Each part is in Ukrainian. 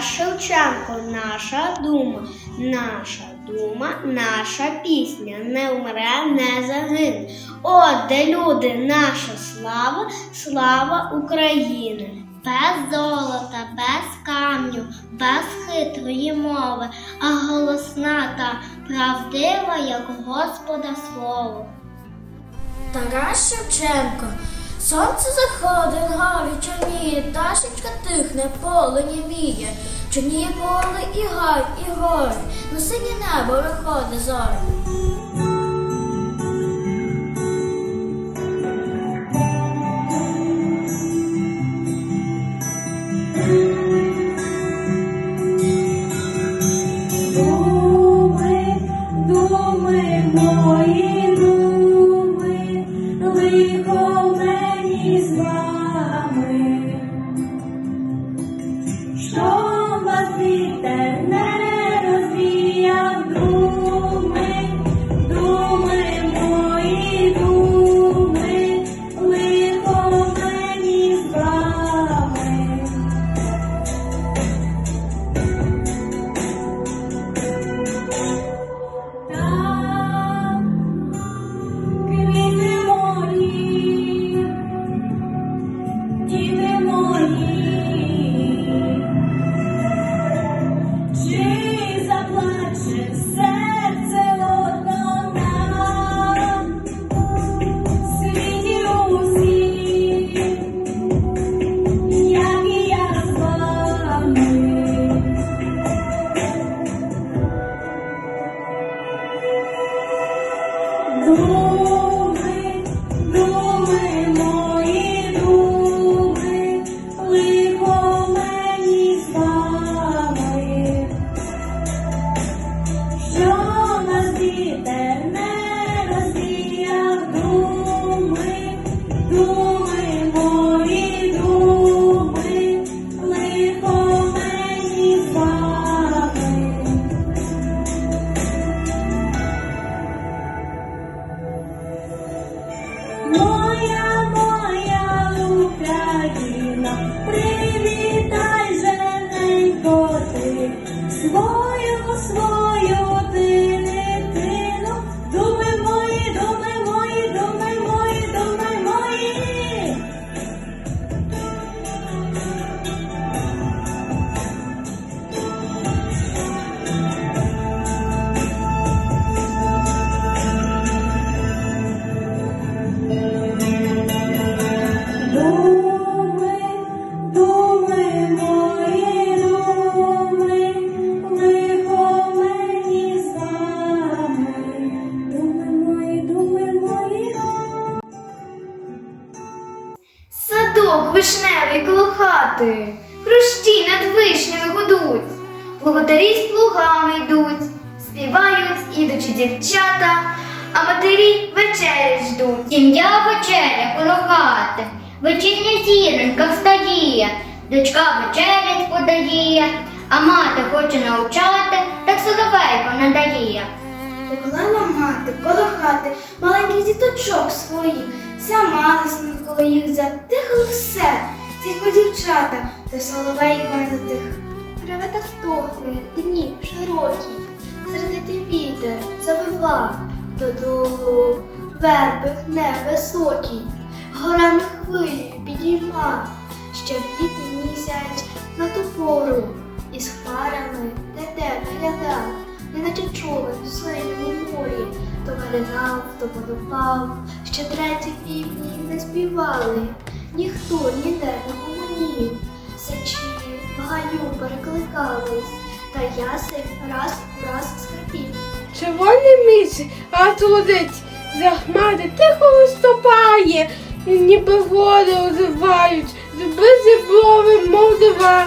Шевченко, наша дума, наша дума, наша пісня не вмре, не загине. От де люди, наша слава, слава України. Без золота, без камню, без хитрої мови, а голосна та правдива, як Господа слово. Тарас Шевченко. Сонце заходить, гори чорніє, ташечка тихне, поле німіє. Чорніє поле і гай, і гори, на синє небо виходить зорі. Що вас хати, хрущі над вишнями гудуть, благодарі з плугами йдуть, співають ідучі дівчата, а матері вечері ждуть. Сім'я вечеря коло хати, вечірня зіронька встає, дочка вечерять подає, а мати хоче навчати, так соловейко надає. Поклала мати коло хати маленьких діточок своїх, сама заснула їх затихло все, тільки дівчата, та соловейко не затих. Реве та стогне, дні широкі, сердитий вітер завива додолу, верби невисокі, горами хвилі підійма, ще віти місяць на ту пору, із хмарами де те глядав, неначе чули в синьому морі, то виринав, то водопав, ще треті півні не співали, ніхто ніде не гомонів, сечі в перекликались, та ясень раз у раз скрипів. Червоний місяць, а трудить, за хмари тихо виступає, ніби води озивають, зуби зіброви, мов дива.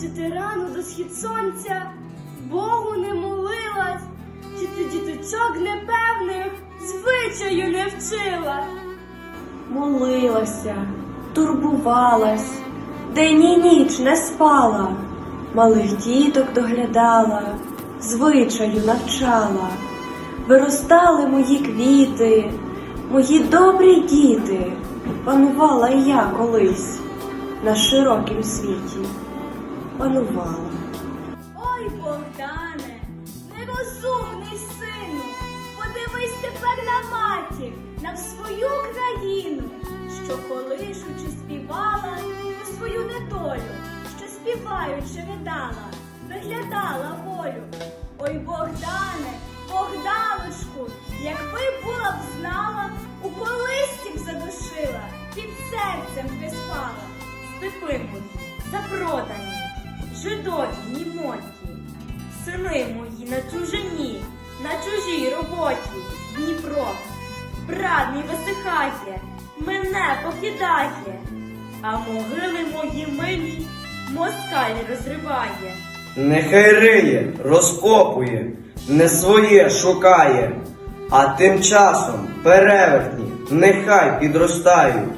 Чи ти рано до схід сонця Богу не молилась, чи ти діточок непевних звичаю не вчила? Молилася, турбувалась, день і ніч не спала, малих діток доглядала, звичаю навчала. Виростали мої квіти, мої добрі діти, панувала я колись на широкім світі. Панувала. Ой, Богдане, нерозумний сину, подивись тепер на матір, на свою країну, що колишучи співала про свою недолю, що співаючи ридала, виглядала волю. Ой, Богдане, Богданочку, якби була б знала, у колисці б задушила, під серцем приспала. Степи мої, запродані, жидові, німоті, сини мої на чужині, на чужій роботі, Дніпро, брат висихає, мене покидає, а могили мої милі москаль розриває. Нехай риє, розкопує, не своє шукає, а тим часом перевертні нехай підростають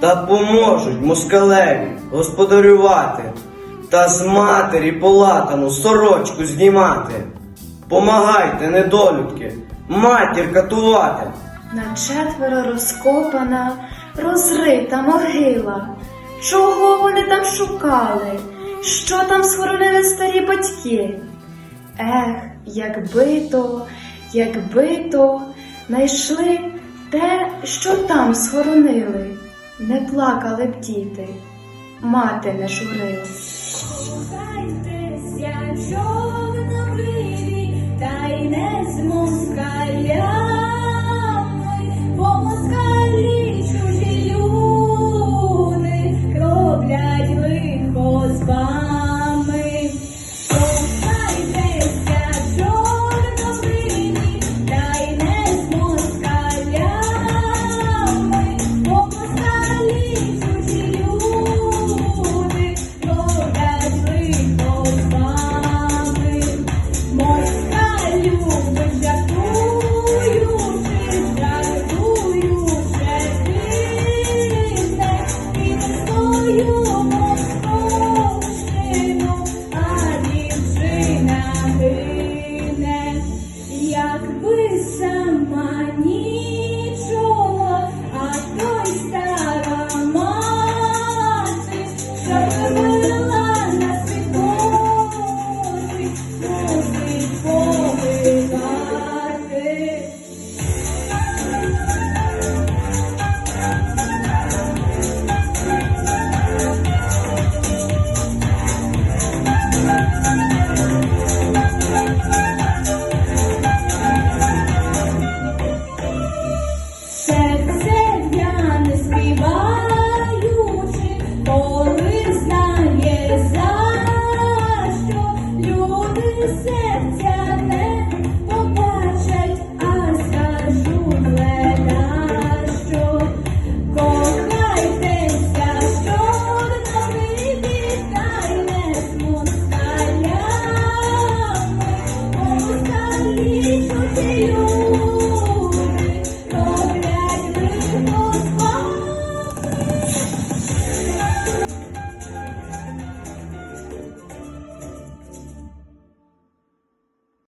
та поможуть москалеві господарювати та з матері полатану сорочку знімати. Помагайте, недолюдки, матір катувати. На четверо розкопана, розрита могила. Чого вони там шукали? Що там схоронили старі батьки? Ех, якби то, якби то знайшли те, що там схоронили, не плакали б діти, мати не журили. Кохайтеся чорнобриві, та й не з москаля.